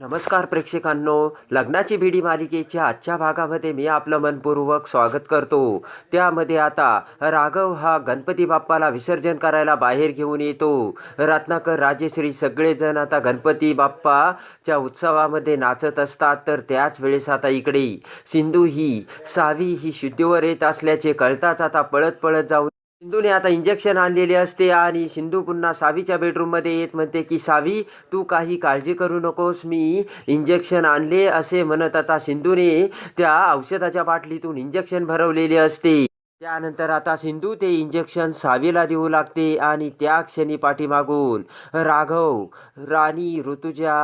नमस्कार प्रेक्षकांनो लग्नाची भिडी मालिकेच्या आजच्या भागामध्ये मी आपलं मनपूर्वक स्वागत करतो. त्यामध्ये आता राघव हा गणपती बाप्पाला विसर्जन करायला बाहेर घेऊन येतो. रत्नाकर राजेश्री सगळेजण आता गणपती बाप्पाच्या उत्सवामध्ये नाचत असतात तर त्याच वेळेस आता इकडे सिंधू ही सावी ही शुद्धीवर येत असल्याचे कळताच आता पळत पळत जाऊन सिंधूने आता इंजेक्शन आणलेले असते आणि सिंधू पुन्हा सावीच्या बेडरूममध्ये येत म्हणते की सावी तू काही काळजी करू नकोस मी इंजेक्शन आणले असे म्हणत आता सिंधूने त्या औषधाच्या बाटलीतून इंजेक्शन भरवलेले असते. त्यानंतर आता सिंधू ते इंजेक्शन सावीला देऊ लागते आणि त्या क्षणी पाठीमागून राघव राणी ऋतुजा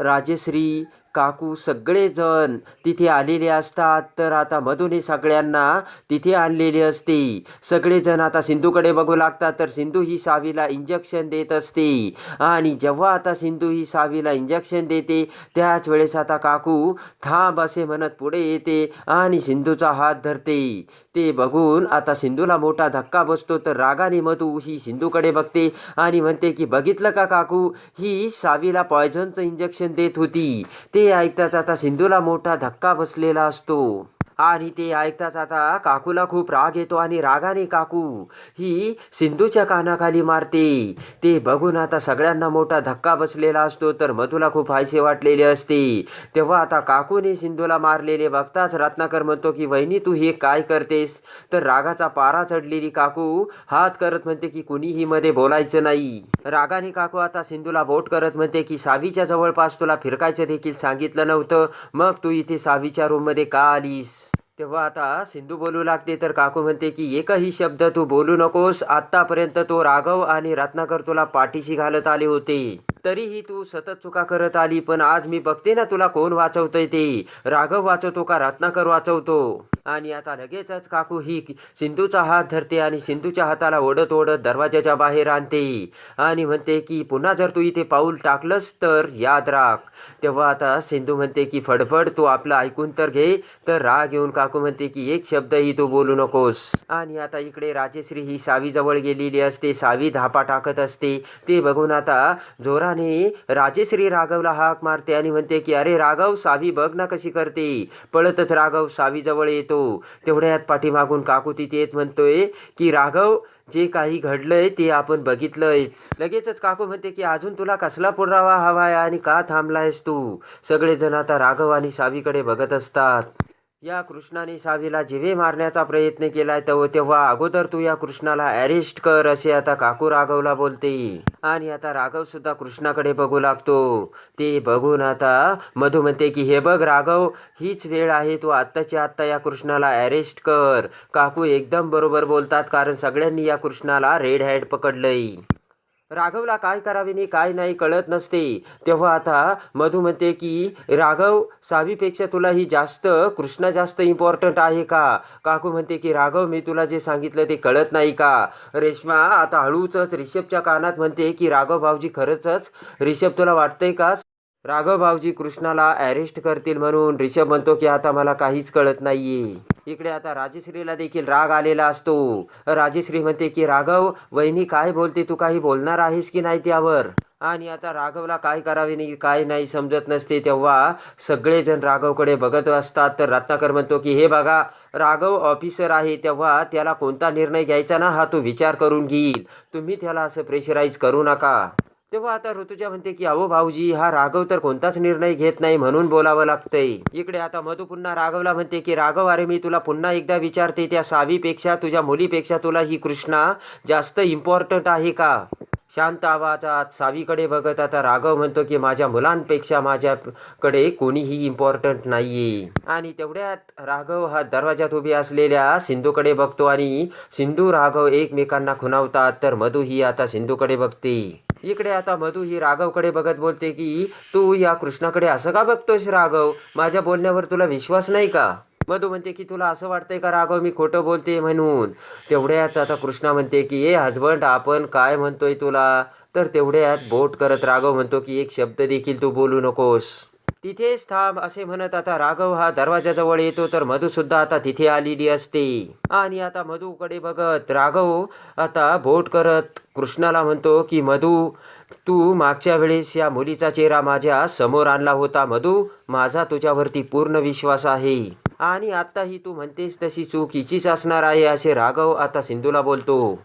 राजश्री काकू सगळेजण तिथे आलेले असतात. तर आता मधूने सगळ्यांना तिथे आणलेले असते. सगळेजण आता सिंधूकडे बघू लागतात. तर सिंधू ही सावीला इंजेक्शन देत असते. आणि जेव्हा आता सिंधू ही सावीला इंजेक्शन देते त्याच वेळेस आता काकू थांब असे म्हणत पुढे येते आणि सिंधूचा हात धरते. ते बघून आता सिंधूला मोठा धक्का बसतो. तर रागाने मधू ही सिंधूकडे बघते आणि म्हणते की बघितलं का काकू? ही सावीला पॉयझनचं इंजेक्शन देत होती. ते ऐकताच आता सिंधूला मोठा धक्का बसलेला असतो. आणि ते ऐकताच आता काकूला खूप राग येतो आणि रागाने काकू ही सिंधूच्या कानाखाली मारते ते बघून आता सगळ्यांना मोठा धक्का बसलेला असतो तर मधूला खूप हायसे वाटलेले असते तेव्हा आता काकूने सिंधूला मारलेले बघताच रत्नाकर म्हणतो की वहिनी तू हे काय करतेस तर रागाचा पारा चढलेली काकू हात करत म्हणते की कुणीही मध्ये बोलायचं नाही रागाने काकू आता सिंधूला बोट करत म्हणते की सावीच्या जवळपास तुला फिरकायचं देखील सांगितलं नव्हतं मग तू इथे सावीच्या रूममध्ये का आलीस तेव्हा आता सिंधू बोलू लागते तर काकू म्हणते की एकही शब्द तू बोलू नकोस. आत्तापर्यंत तो राघव आणि रत्नाकर तुला पाठीशी घालत आले होते. तरीही तू सतत चुका करत आली पण आज मी बघते ना तुला कोण वाचवतंय ते. राघव वाचवतो का रत्नाकर वाचवतो? आणि आता लगेचच काकू ही सिंधूचा हात धरते आणि सिंधूच्या हाताला ओढत ओढत दरवाजाच्या बाहेर आणते. आणि म्हणते की पुन्हा जर तू इथे पाऊल टाकलंस तर याद राख. तेव्हा आता सिंधू म्हणते की फडफड तू आपलं ऐकून तर घे. तर राग येऊन काकू म्हणते की एक शब्दही तू बोलू नकोस. आणि आता इकडे राजेश्री ही सावीजवळ गेलेली असते सावी धापा टाकत असते. ते बघून आता आणि राजेश्री राघवला हाक मारते आणि म्हणते की अरे राघव सावी बघ ना कशी करते. पळतच राघव सावीजवळ येतो. तेवढ्यात पाठीमागून काकू तिथे येत म्हणतोय की राघव जे काही घडलंय ते आपण बघितलंयच. लगेचच काकू म्हणते की अजून तुला कसला पुरावा हवाय आणि का थांबलायस तू? सगळेजण आता राघव आणि सावीकडे बघत असतात. या कृष्णाने सावीला जिवे मारण्याचा प्रयत्न केलाय तेव्हा तेव्हा अगोदर तू या कृष्णाला अरेस्ट कर असे आता काकू राघवला बोलते. आणि आता राघव सुद्धा कृष्णाकडे बघू लागतो. ते बघून आता मधू म्हणते की हे बघ राघव हीच वेळ आहे तू आत्ताची आत्ता या कृष्णाला अरेस्ट कर. काकू एकदम बरोबर बोलतात कारण सगळ्यांनी या कृष्णाला रेड हॅड पकडलंय. राघवला काय करावे आणि काय नाही कळत नसते. तेव्हा आता मधू म्हणते की राघव सावीपेक्षा तुला ही जास्त कृष्णा जास्त इम्पॉर्टंट आहे का? काकू म्हणते की राघव मी तुला जे सांगितलं ते कळत नाही का? रेश्मा आता हळूच रिषभच्या कानात म्हणते की राघव भाऊजी खरंच रिषभ तुला वाटतंय का? राघव भाऊजी कृष्णाला अरेस्ट करतील म्हणून रिषभ म्हणतो की आता मला काहीच कळत नाहीये. इकडे आता राजश्रीला देखील राग आलेला असतो. राजश्री म्हणते की राघव वहिनी काय बोलते? तू काही बोलणार आहेस की नाही त्यावर? आणि आता राघवला काय करावे नाही काय नाही समजत नसते तेव्हा सगळेजण राघवकडे बघत असतात. तर रत्नाकर म्हणतो की हे बघा राघव ऑफिसर आहे तेव्हा त्याला कोणता निर्णय घ्यायचा ना हा तो विचार करून घेईल. तुम्ही त्याला असं प्रेशराईज करू नका. तेव्हा आता ऋतुजा म्हणते की अहो भाऊजी हा राघव तर कोणताच निर्णय घेत नाही म्हणून बोलावं लागतंय. इकडे आता मधू पुन्हा राघवला म्हणते की राघव अरे मी तुला पुन्हा एकदा विचारते त्या सावीपेक्षा तुझ्या मुलीपेक्षा तुला ही कृष्णा जास्त इम्पॉर्टंट आहे का? शांत आवाजात सावीकडे बघत आता राघव म्हणतो की माझ्या मुलांपेक्षा माझ्याकडे कोणीही इम्पॉर्टंट नाहीये. आणि तेवढ्यात राघव हा दरवाजात उभी असलेल्या सिंधूकडे बघतो आणि सिंधू राघव एकमेकांना खुणावतात तर मधू ही आता सिंधूकडे बघते. इकडे आता मधू ही राघवकडे बघत बोलते की तू या कृष्णाकडे असं का बघतोयस राघव? माझ्या बोलण्यावर तुला विश्वास नाही का? मधू म्हणते की तुला असं वाटतंय का राघव? मी खोटं बोलते म्हणून. तेवढ्यात आता कृष्णा म्हणते की ए हजबंड आपण काय म्हणतोय तुला? तर तेवढ्यात बोट करत राघव म्हणतो की एक शब्द देखील तू बोलू नकोस. तिथेच थांब असे म्हणत आता राघव हा दरवाजाजवळ येतो तर मधू सुद्धा आता तिथे आलेली असते. आणि आता मधूकडे बघत राघव आता बोट करत कृष्णाला म्हणतो की मधू तू मागच्या वेळेस या मुलीचा चेहरा माझ्यासमोर आणला होता. मधू माझा तुझ्यावरती पूर्ण विश्वास आहे. आणि आत्ताही तू म्हणतेस तशी चूक हिचीच असणार आहे असे राघव आता सिंधूला बोलतो.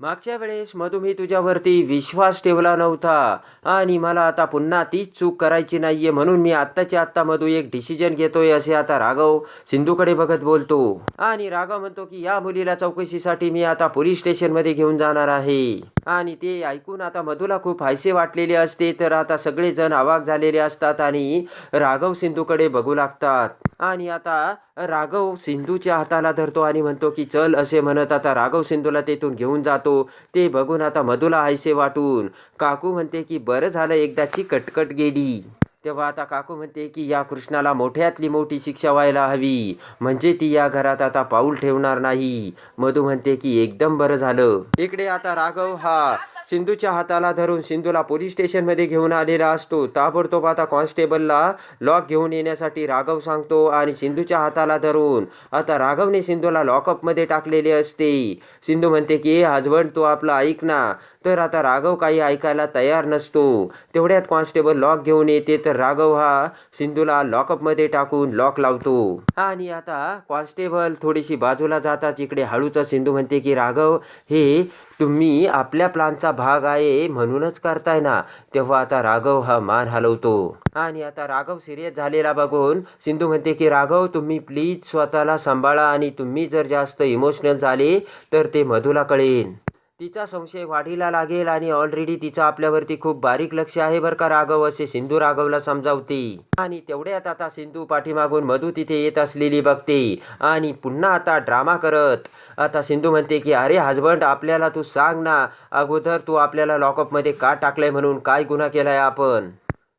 मागच्या वेळेस मधू मी तुझ्यावरती विश्वास ठेवला नव्हता आणि मला आता पुन्हा तीच चूक करायची नाही आहे म्हणून मी आत्ताच्या आत्ता मधू एक डिसिजन घेतोय असे आता राघव सिंधूकडे बघत बोलतो. आणि राघव म्हणतो की या मुलीला चौकशीसाठी मी आता पोलीस स्टेशनमध्ये घेऊन जाणार आहे. आणि ते ऐकून आता मधूला खूप हायसे वाटलेले असते तर आता सगळेजण आवाक झालेले असतात आणि राघव सिंधूकडे बघू लागतात. आणि आता राघव सिंधूच्या हाताला धरतो आणि म्हणतो की चल असे म्हणत आता राघव सिंधूला तेथून घेऊन जातो. ते बघून आता मधूला आयसे वाटून काकू म्हणते की बरं झालं एकदाची कटकट गेली. तेव्हा आता काकू म्हणते की या कृष्णाला मोठ्यातली मोठी शिक्षा व्हायला हवी. म्हणजे ती या घरात आता पाऊल ठेवणार नाही. मधू म्हणते की एकदम बरं झालं. इकडे आता राघव हा सिंधूच्या हाताला धरून सिंधूला पोलीस स्टेशनमध्ये घेऊन आलेला असतो. ताबडतोब आता कॉन्स्टेबलला लॉक घेऊन येण्यासाठी राघव सांगतो आणि सिंधूच्या हाताला धरून आता राघवने सिंधूला लॉकअपमध्ये टाकलेले असते. सिंधू म्हणते की ए हजबंड तू आपला ऐक ना. तर आता राघव काही ऐकायला तयार नसतो. तेवढ्यात कॉन्स्टेबल लॉक घेऊन येते तर राघव हा सिंधूला लॉकअपमध्ये टाकून लॉक लावतो. आणि आता कॉन्स्टेबल थोडीशी बाजूला जातात. इकडे हळूचा सिंधू म्हणते की राघव हे तुम्ही आपल्या प्लानचा भाग आहे म्हणूनच करताय ना. तेव्हा आता राघव हा मान हलवतो. आणि आता राघव सिरियस झालेला बघून सिंधू म्हणते की राघव तुम्ही प्लीज स्वतःला सांभाळा आणि तुम्ही जर जास्त इमोशनल झाले तर ते मधूला कळेल. तिचा संशय वाढीला लागेल आणि ऑलरेडी तिचं आपल्यावरती खूप बारीक लक्ष आहे बरं का राघव असे सिंधू राघवला समजावते. आणि तेवढ्यात आता सिंधू पाठीमागून मधू तिथे येत असलेली बघते. आणि पुन्हा आता ड्रामा करत. आता सिंधू म्हणते की अरे हजबंड आपल्याला तू सांग ना. अगोदर तू आपल्याला लॉकअपमध्ये का टाकलंय म्हणून? काय गुन्हा केलाय आपण?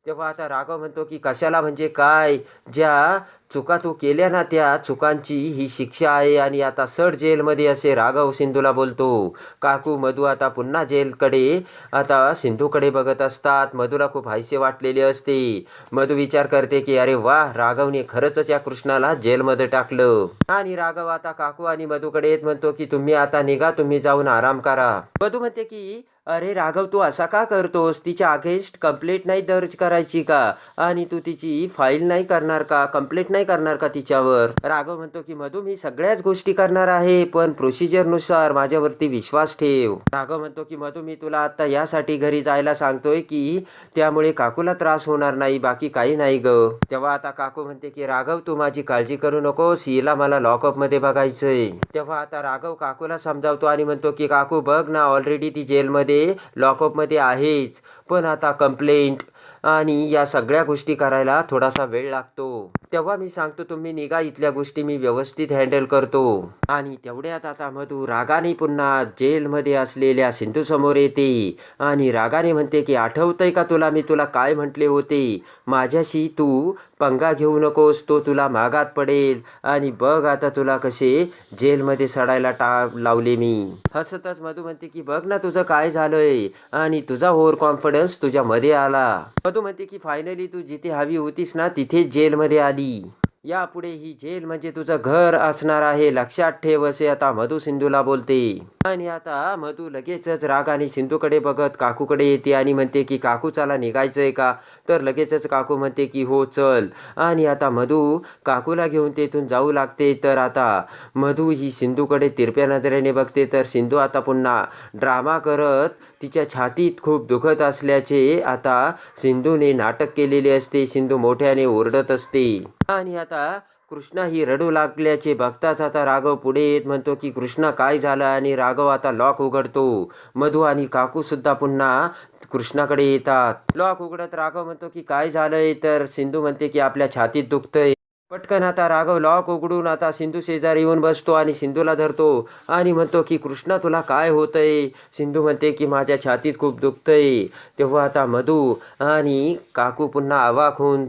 तेव्हा आता राघव म्हणतो की कशाला म्हणजे काय? ज्या चुका तू केल्या ना त्या चुकांची ही शिक्षा आहे आणि आता सड जेलमध्ये असे राघव सिंधूला बोलतो. काकू मधू आता पुन्हा जेलकडे आता सिंधूकडे बघत असतात. मधूला खूप हायसे वाटलेले असते. मधू विचार करते की अरे वा राघवने खरंच या कृष्णाला जेलमध्ये टाकलं. आणि राघव आता काकू आणि मधूकडे येत म्हणतो की तुम्ही आता निघा तुम्ही जाऊन आराम करा. मधू म्हणते की अरे राघव तू असा का करतोस? तिच्या अगेन्स्ट कंप्लेंट नाही दर्ज करायची का? आणि तू तिची फाईल नाही करणार का? कंप्लेंट नाही करणार का तिच्यावर? राघव म्हणतो की मधू मी सगळ्याच गोष्टी करणार आहे पण प्रोसिजरनुसार माझ्यावरती विश्वास ठेव. राघव म्हणतो की मधू मी तुला आता यासाठी घरी जायला सांगतोय की त्यामुळे काकूला त्रास होणार नाही बाकी काही नाही ग. तेव्हा आता काकू म्हणते की राघव तू माझी काळजी करू नकोस हिला मला लॉकअपमध्ये बघायचंय. तेव्हा आता राघव काकूला समजावतो आणि म्हणतो की काकू बघ ना ऑलरेडी ती जेलमध्ये लॉकअपमध्ये आहेच. पण आता कंप्लेंट आणि या सगळ्या गोष्टी करायला थोडासा वेळ लागतो. तेव्हा मी सांगतो तुम्ही निघा इथल्या गोष्टी मी व्यवस्थित हँडल करतो. आणि तेवढ्यात आता मधू रागाने पुन्हा जेलमध्ये असलेल्या सिंधू समोर येते. आणि रागाने म्हणते की आठवतंय का तुला? मी तुला काय म्हटले होते? माझ्याशी तू पंगा घेऊ नकोस तो तुला मागात पडेल. आणि बघ आता तुला कसे जेलमध्ये सडायला टा लावले मी. हसतच मधू म्हणते की बघ ना तुझं काय झालंय. आणि तुझा ओव्हर कॉन्फिडन्स तुझ्यामध्ये आला. मधू म्हणते की फायनली तू जिथे हवी होतीस ना तिथेच जेलमध्ये आली. यापुढे ही जेल म्हणजे तुझं घर असणार आहे. लक्षात ठेव असे आता मधू सिंधूला बोलते. आणि आता मधू लगेचच राग आणि सिंधूकडे बघत काकूकडे येते आणि म्हणते की काकू चला निघायचंय का? तर लगेचच काकू म्हणते की हो चल. आणि आता मधू काकूला घेऊन तेथून जाऊ लागते. तर आता मधू ही सिंधूकडे तिरप्या नजरेने बघते. तर सिंधू आता पुन्हा ड्रामा करत तिच्या छातीत खूप दुखत असल्याचे आता सिंधूने नाटक केलेले असते. सिंधू मोठ्याने ओरडत असते. आणि आता कृष्णा ही रडू लागल्याचे बघताच आता राघव पुढे येत म्हणतो की कृष्णा काय झालं? आणि राघव आता लॉक उघडतो. मधू आणि काकू सुद्धा पुन्हा कृष्णाकडे येतात. लॉक उघडत राघव म्हणतो की काय झालंय? तर सिंधू म्हणते की आपल्या छातीत दुखतंय. पटकन आता राघव लॉक उघडून आता सिंधू शेजारी येऊन बसतो आणि सिंधूला धरतो आणि म्हणतो की कृष्णा तुला काय होतंय? सिंधू म्हणते की माझ्या छातीत खूप दुखतंय. तेव्हा आता मधू आणि काकू पुन्हा अवाक होऊन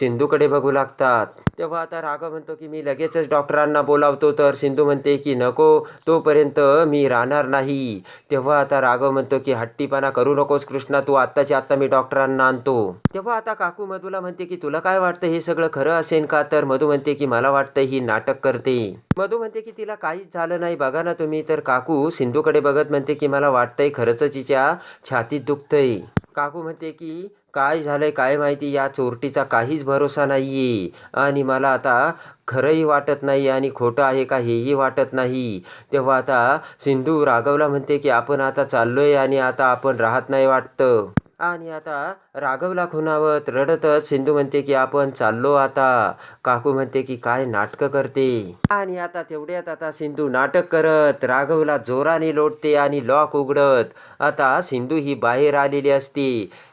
सिंधूकडे बघू लागतात. तेव्हा आता राघव म्हणतो की मी लगेचच डॉक्टरांना बोलावतो तर सिंधू म्हणते की नको तोपर्यंत मी राहणार नाही. तेव्हा आता राघव म्हणतो की हट्टीपणा करू नकोस कृष्णा तू आत्ताच्या आत्ता मी डॉक्टरांना आणतो. तेव्हा आता काकू मधूला म्हणते की तुला काय वाटतं हे सगळं खरं असेल का? तर मधू म्हणते की मला वाटतं ही नाटक करते. मधू म्हणते की तिला काहीच झालं नाही. बघा ना तुम्ही तर काकू सिंधूकडे बघत म्हणते की मला वाटतंय खरंच तिच्या छातीत दुखतंय. काकू म्हणते की काय झालंय काय माहिती? या चोरटीचा काहीच भरोसा नाही आहे आणि मला आता खरंही वाटत नाही आणि खोटं आहे का हेही वाटत नाही. तेव्हा आता सिंधू राघवला म्हणते की आपण आता चाललो आहे आणि आता आपण राहत नाही वाटतं. आणि आता राघवला खुणावत रडतच सिंधू म्हणते की आपण चाललो आता. काकू म्हणते की काय नाटकं करते? आणि आता तेवढ्यात आता सिंधू नाटक करत राघवला जोराने लोटते आणि लॉक उघडत. आता सिंधू ही बाहेर आलेली असते.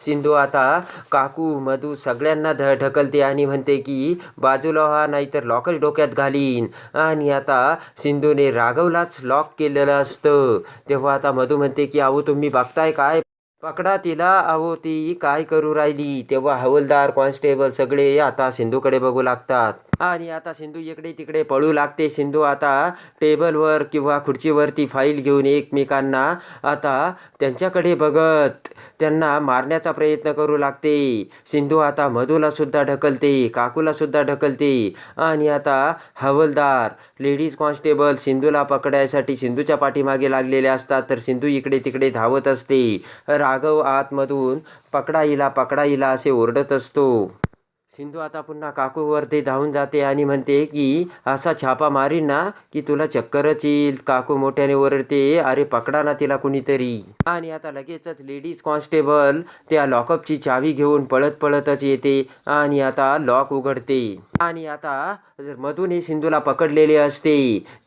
सिंधू आता काकू मधू सगळ्यांना ध ढकलते आणि म्हणते की बाजूला हा नाहीतर लॉकच डोक्यात घालीन. आणि आता सिंधूने राघवलाच लॉक केलेलं असतं. तेव्हा आता मधू म्हणते की अहो तुम्ही बघताय काय? पकडा तिला अहो ती काय करू राहिली? तेव्हा हवलदार कॉन्स्टेबल सगळे आता सिंधूकडे बघू लागतात. आणि आता सिंधू इकडे तिकडे पळू लागते. सिंधू आता टेबलवर किंवा खुर्चीवरती फाईल घेऊन एकमेकांना आता त्यांच्याकडे बघत त्यांना मारण्याचा प्रयत्न करू लागते. सिंधू आता मधूला सुद्धा ढकलते काकूला सुद्धा ढकलते. आणि आता हवलदार लेडीज कॉन्स्टेबल सिंधूला पकडायसाठी सिंधूच्या पाठीमागे लागलेले असतात. तर सिंधू इकडे तिकडे धावत असते. राघव आतमधून पकडाईला पकडाईला असे ओरडत असतो. सिंधू आता पुन्हा काकूवरती धावून जाते आणि म्हणते की असा छापा मारीन ना की तुला चक्करच येईल. काकू मोठ्याने ओरडते अरे पकडा ना तिला कुणीतरी. आणि आता लगेचच लेडीज कॉन्स्टेबल त्या लॉकअपची चावी घेऊन पळत पळतच येते आणि आता लॉक उघडते. आणि आता मधूने सिंधूला पकडलेले असते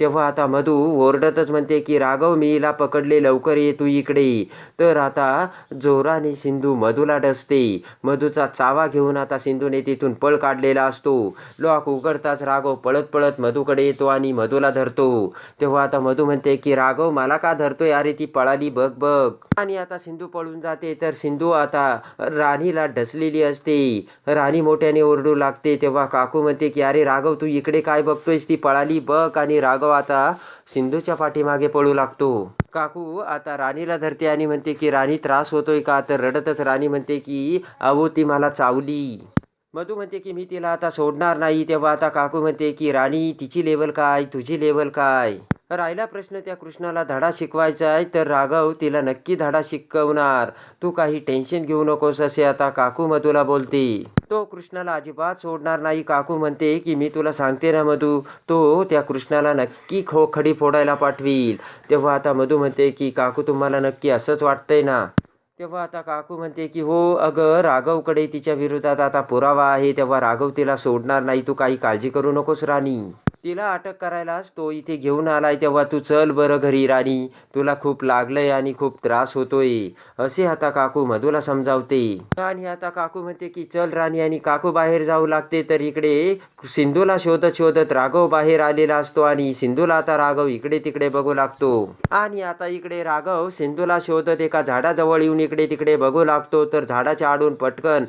तेव्हा आता मधू ओरडतच म्हणते की राघव मी हिला पकडले लवकर ये तू इकडे. तर आता जोराने सिंधू मधूला डसते. मधूचा चावा घेऊन आता सिंधूने तिथून पळ काढलेला असतो. लॉक उघडताच राघव पळत पळत मधूकडे येतो आणि मधूला धरतो. तेव्हा आता मधू म्हणते की राघव मला का धरतोय? अरे ती पळाली बघ बघ. आणि आता सिंधू पळून जाते. तर सिंधू आता राणीला ढसलेली असते. राणी मोठ्याने ओरडू लागते. तेव्हा काकू म्हणते की अरे राघव तू इकडे काय बघतोयस? ती पळाली बघ. आणि राघव आता सिंधूच्या पाठीमागे पळू लागतो. काकू आता राणीला धरते आणि म्हणते की राणी त्रास होतोय का? तर रडतच राणी म्हणते की अहो ती मला चावली. मधू म्हणते की मी तिला आता सोडणार नाही तेव्हा आता काकू म्हणते की राणी तिची लेवल काय? तुझी लेवल काय? राहिला प्रश्न त्या कृष्णाला धडा शिकवायचा आहे तर राघव तिला नक्की धडा शिकवणार. तू काही टेन्शन घेऊ नकोस असे आता काकू मधूला बोलते. तो कृष्णाला अजिबात सोडणार नाही. काकू म्हणते की मी तुला सांगते ना मधू तो त्या कृष्णाला नक्की खो खडी फोडायला पाठवील. तेव्हा आता मधू म्हणते की काकू तुम्हाला नक्की असंच वाटतंय ना? तेव्हा आता काकू म्हणते की हो अगं राघवकडे तिच्या विरोधात आता पुरावा आहे तेव्हा राघव तिला सोडणार नाही तू काही काळजी करू नकोस राणी. तिला अटक करायलाच तो इथे घेऊन आलाय तेव्हा तू चल बरं घरी राणी. तुला खूप लागलंय आणि खूप त्रास होतोय. असे आता काकू मधूला समजावते. आणि आता काकू म्हणते की चल राणी आणि काकू बाहेर जाऊ लागते तर इकडे सिंधूला शोधत शोधत राघव बाहेर आलेला असतो आणि सिंधूला आता राघव इकडे तिकडे बघू लागतो. आणि आता इकडे राघव सिंधूला शोधत एका झाडाजवळ येऊन इकडे तिकडे बघू लागतो. तर झाडाच्या आडून पटकन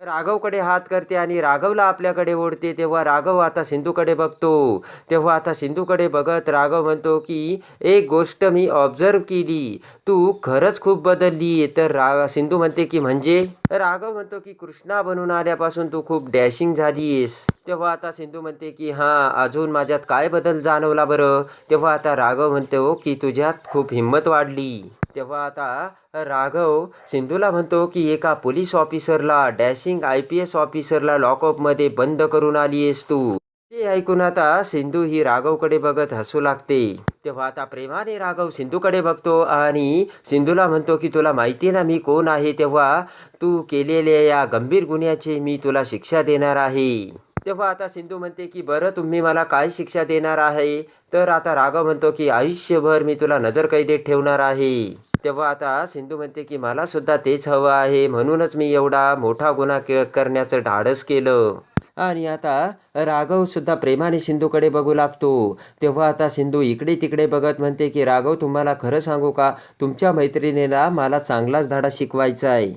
राघवकडे हात करते आणि राघवला आपल्याकडे ओढते. तेव्हा राघव आता सिंधूकडे बघतो. तेव्हा आता सिंधूकडे बघत राघव म्हणतो की एक गोष्ट मी ऑब्झर्व केली. तू खरंच खूप बदलली. तर रा सिंधू म्हणते की म्हणजे? राघव म्हणतो की कृष्णा बनून आल्यापासून तू खूप डॅशिंग झालीस तेव्हा आता सिंधू म्हणते की हां अजून माझ्यात काय बदल जाणवला बरं? तेव्हा आता राघव म्हणतो की तुझ्यात खूप हिंमत वाढली. तेव्हा आता राघव सिंधूला म्हणतो की एका पोलीस ऑफिसरला डॅशिंग आय पी एस ऑफिसरला लॉकअपमध्ये बंद करून आली आहेस तू. ते ऐकून आता सिंधू ही राघवकडे बघत हसू लागते. तेव्हा आता प्रेमाने राघव सिंधूकडे बघतो आणि सिंधूला म्हणतो की तुला माहिती ना मी कोण आहे? तेव्हा तू केलेल्या या गंभीर गुन्ह्याची मी तुला शिक्षा देणार आहे. तेव्हा आता सिंधू म्हणते की बरं तुम्ही मला काय शिक्षा देणार आहे? तर आता राघव म्हणतो की आयुष्यभर मी तुला नजरकैदेत ठेवणार आहे. तेव्हा आता सिंधू म्हणते की मला सुद्धा तेच हवं आहे. म्हणूनच मी एवढा मोठा गुन्हा के करण्याचं धाडस केलं. आणि आता राघव सुद्धा प्रेमाने सिंधूकडे बघू लागतो. तेव्हा आता सिंधू इकडे तिकडे बघत म्हणते की राघव तुम्हाला खरं सांगू का? तुमच्या मैत्रिणीला मला चांगलाच धडा शिकवायचा आहे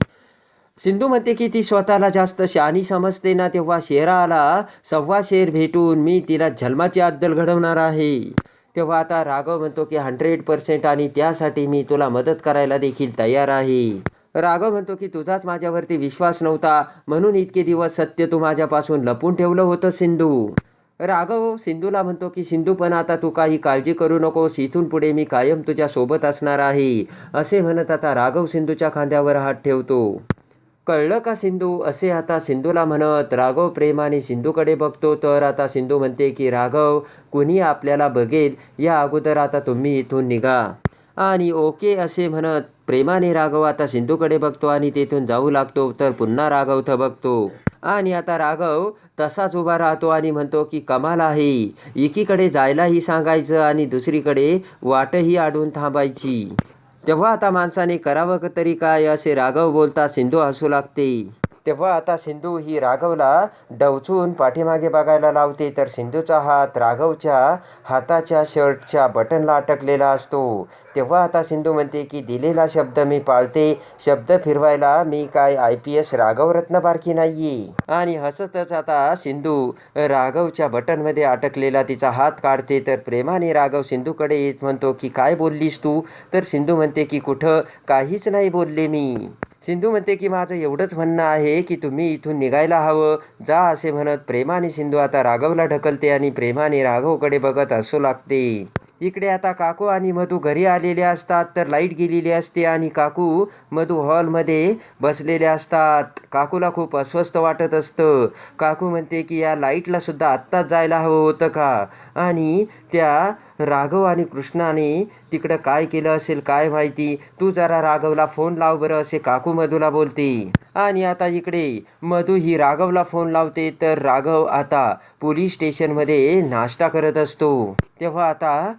सिंधू म्हणते की ती स्वतःला जास्त शहाणी समजते ना. तेव्हा शेराला सव्वा शेर भेटून मी तिला जन्माची अद्दल घडवणार आहे. तेव्हा आता राघव म्हणतो की हंड्रेड पर्सेंट आणि त्यासाठी मी तुला मदत करायला देखील तयार आहे. राघव म्हणतो की तुझाच माझ्यावरती विश्वास नव्हता. म्हणून इतके दिवस सत्य तू माझ्यापासून लपून ठेवलं होतं सिंधू. राघव सिंधूला म्हणतो की सिंधू पण आता तू काही काळजी करू नकोस. इथून पुढे मी कायम तुझ्यासोबत असणार आहे. असे म्हणत आता राघव सिंधूच्या खांद्यावर हात ठेवतो. कळलं का सिंधू? असे आता सिंधूला म्हणत राघव प्रेमाने सिंधूकडे बघतो. तर आता सिंधू म्हणते की राघव कुणी आपल्याला बघेल? या अगोदर आता तुम्ही इथून निघा. आणि ओके असे म्हणत प्रेमाने राघव आता सिंधूकडे बघतो आणि तेथून जाऊ लागतो. तर पुन्हा राघव बघतो आणि आता राघव तसाच उभा राहतो आणि म्हणतो की कमाल आहे. एकीकडे जायलाही सांगायचं आणि दुसरीकडे वाटही आडून थांबायची. तेव्हा आता माणसाने करावं तरी काय असे राघव बोलता सिंधू हसू लागते. तेव्हा आता सिंधू ही राघवला डवचून पाठीमागे बघायला लावते. तर सिंधूचा हात राघवच्या हाताच्या शर्टच्या बटनला अटकलेला असतो. तेव्हा आता सिंधू म्हणते की दिलेला शब्द मी पाळते. शब्द फिरवायला मी काय I P S Raghav Ratnabarki नाही आणि हसतच आता सिंधू राघवच्या बटनमध्ये अटकलेला तिचा हात काढते. तर प्रेमाने राघव सिंधूकडे येत म्हणतो की काय बोललीस तू? तर सिंधू म्हणते की कुठं? काहीच नाही बोलले मी. सिंधू म्हणते की माझं एवढंच म्हणणं आहे की तुम्ही इथून निघायला हवं. जा असे म्हणत प्रेमाने सिंधू आता राघवला ढकलते आणि प्रेमाने राघवकडे बघत असू लागते. इकडे आता काकू आणि मधू घरी आलेले असतात तर लाइट गेलेली असते आणि काकू मधू हॉलमध्ये बसलेले असतात. काकूला खूप अस्वस्थ वाटत असतं. काकू म्हणते की या लाईटलासुद्धा आत्ताच जायला हवं होतं का? आणि त्या राघव आणि कृष्णाने तिकडं काय केलं असेल काय माहिती? तू जरा राघवला फोन लाव बरं असे काकू मधूला बोलते. आणि आता इकडे मधू ही राघवला फोन लावते तर राघव आता पोलीस स्टेशनमध्ये नाश्ता करत असतो. तेव्हा आता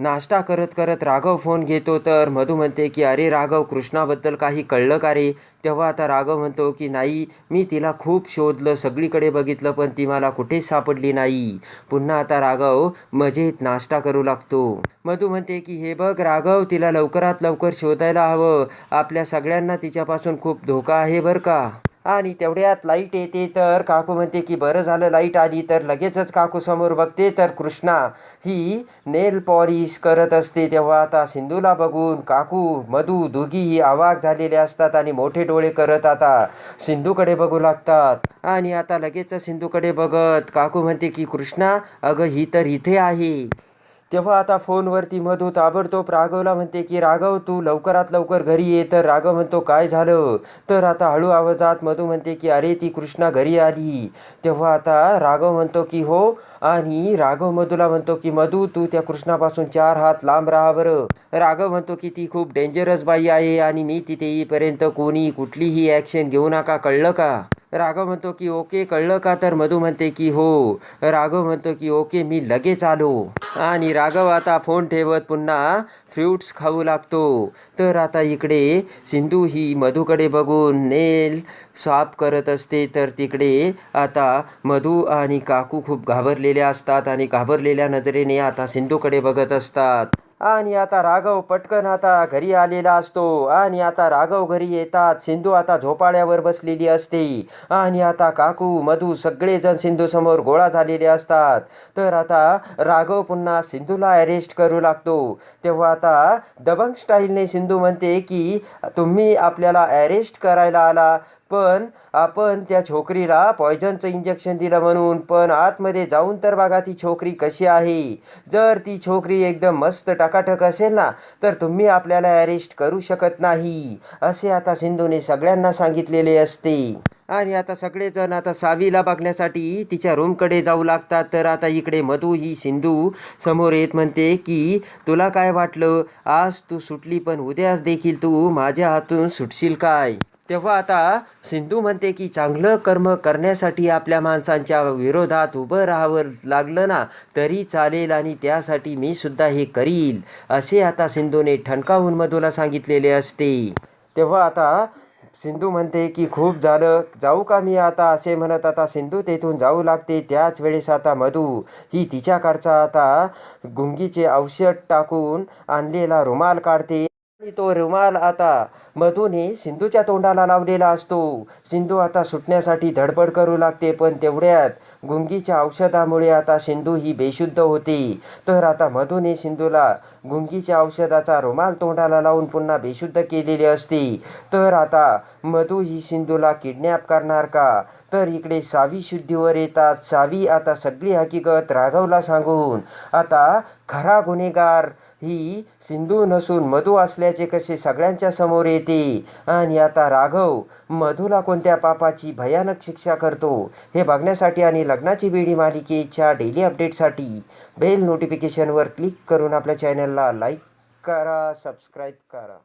नाश्ता करत करत राघव फोन घेतो तर मधू म्हणते की अरे राघव कृष्णाबद्दल काही कळलं का रे? तेव्हा आता राघव म्हणतो की नाही मी तिला खूप शोधलं सगळीकडे बघितलं पण ती मला कुठेच सापडली नाही. पुन्हा आता राघव मजेत नाश्ता करू लागतो. मधू म्हणते की हे बघ राघव तिला लवकरात लवकर शोधायला हवं. आपल्या सगळ्यांना तिच्यापासून खूप धोका आहे बरं का? आणि तेवढ्यात लाइट येते तर काकू म्हणते की बरं झालं लाइट आली तर लगेचच काकू समोर बघते. तर कृष्णा ही नेल पॉलिश करत असते. तेव्हा आता सिंधूला बघून काकू मधू दोघीही आवाक झालेले असतात आणि मोठे डोळे करत आता सिंधूकडे बघू लागतात. आणि आता लगेच सिंधूकडे बघत काकू म्हणते की कृष्णा अगं ही तर इथे आहे. तेव्हा आता फोनवरती मधू ताबडतोब राघवला म्हणते की राघव तू लवकरात लवकर घरी ये. तर राघव म्हणतो काय झालं? तर आता हळू आवाजात मधू म्हणते की अरे ती कृष्णा घरी आली. तेव्हा आता राघव म्हणतो की हो. आणि राघव मधूला म्हणतो की मधू तू त्या कृष्णापासून चार हात लांब राहा बरं. राघव म्हणतो की ती खूप डेंजरस बाई आहे आणि मी तिथे येईपर्यंत कोणी कुठलीही ॲक्शन घेऊ नका कळलं का? राघव म्हणतो की ओके कळलं का तर मधू म्हणते की हो. राघव म्हणतो की ओके मी लगेच आलो. आणि राघव आता फोन ठेवत पुन्हा फ्रूट्स खाऊ लागतो. तर आता इकडे सिंधू ही मधूकडे बघून नेल साफ करत असते. तर तिकडे आता मधू आणि काकू खूप घाबरलेल्या असतात आणि घाबरलेल्या नजरेने आता सिंधूकडे बघत असतात. आणि आता राघव पटकन आता घरी आलेला असतो. आणि आता राघव घरी येतात. सिंधू आता झोपाळ्यावर बसलेली असते. आणि आता काकू मधू सगळेजण सिंधूसमोर गोळा झालेले असतात. तर आता राघव पुन्हा सिंधूला अरेस्ट करू लागतो. तेव्हा आता दबंग स्टाईलने सिंधू म्हणते की तुम्ही आपल्याला अरेस्ट करायला आला. पण आपण त्या छोकरीला पॉयझनचं इंजेक्शन दिलं म्हणून पण आतमध्ये जाऊन तर बघा ती छोकरी कशी आहे. जर ती छोकरी एकदम मस्त टकाटक असेल ना तर तुम्ही आपल्याला अरेस्ट करू शकत नाही. असे आता सिंधूने सगळ्यांना सांगितलेले असते. आणि आता सगळेजण आता सावीला बघण्यासाठी तिच्या रूमकडे जाऊ लागतात. तर आता इकडे मधू ही सिंधू समोर येत म्हणते की तुला काय वाटलं? आज तू सुटली पण उद्याच देखील तू माझ्या हातून सुटशील काय? तेव्हा आता सिंधू म्हणते की चांगलं कर्म करण्यासाठी आपल्या माणसांच्या विरोधात उभं राहावं लागलं ना तरी चालेल आणि त्यासाठी मी सुद्धा हे करील असे आता सिंधूने ठणकावून मधूला सांगितलेले असते. तेव्हा आता सिंधू म्हणते की खूप झालं जाऊ का मी आता? असे म्हणत आता सिंधू तेथून जाऊ लागते. त्याच वेळेस आता मधू ही तिच्याकडचा आता गुंगीचे औषध टाकून आणलेला रुमाल काढते. तो रुमाल आता मधूने सिंधूच्या तोंडाला लावलेला असतो. सिंधू आता सुटण्यासाठी धडपड करू लागते पण तेवढ्यात गुंगीच्या औषधामुळे आता सिंधू ही बेशुद्ध होते. तर आता मधूने सिंधूला गुंगीच्या औषधाचा रुमाल तोंडाला लावून पुन्हा बेशुद्ध केलेले असते. तर आता मधू ही सिंधूला किडनॅप करणार का? तर इकडे सावी शुद्धीवर येतात. सावी आता सगळी हकीकत राघवला सांगून आता खरा गुन्हेगार ही सिंधू नसून मधू असल्याचे कसे सगळ्यांच्या समोर येते. आणि आता राघव मधूला कोणत्या पापाची भयानक शिक्षा करतो हे बघण्यासाठी आणि लग्नाची बेडी मालिकेच्या डेली अपडेटसाठी बेल नोटिफिकेशनवर क्लिक करून आपल्या चॅनलला लाईक करा सबस्क्राईब करा.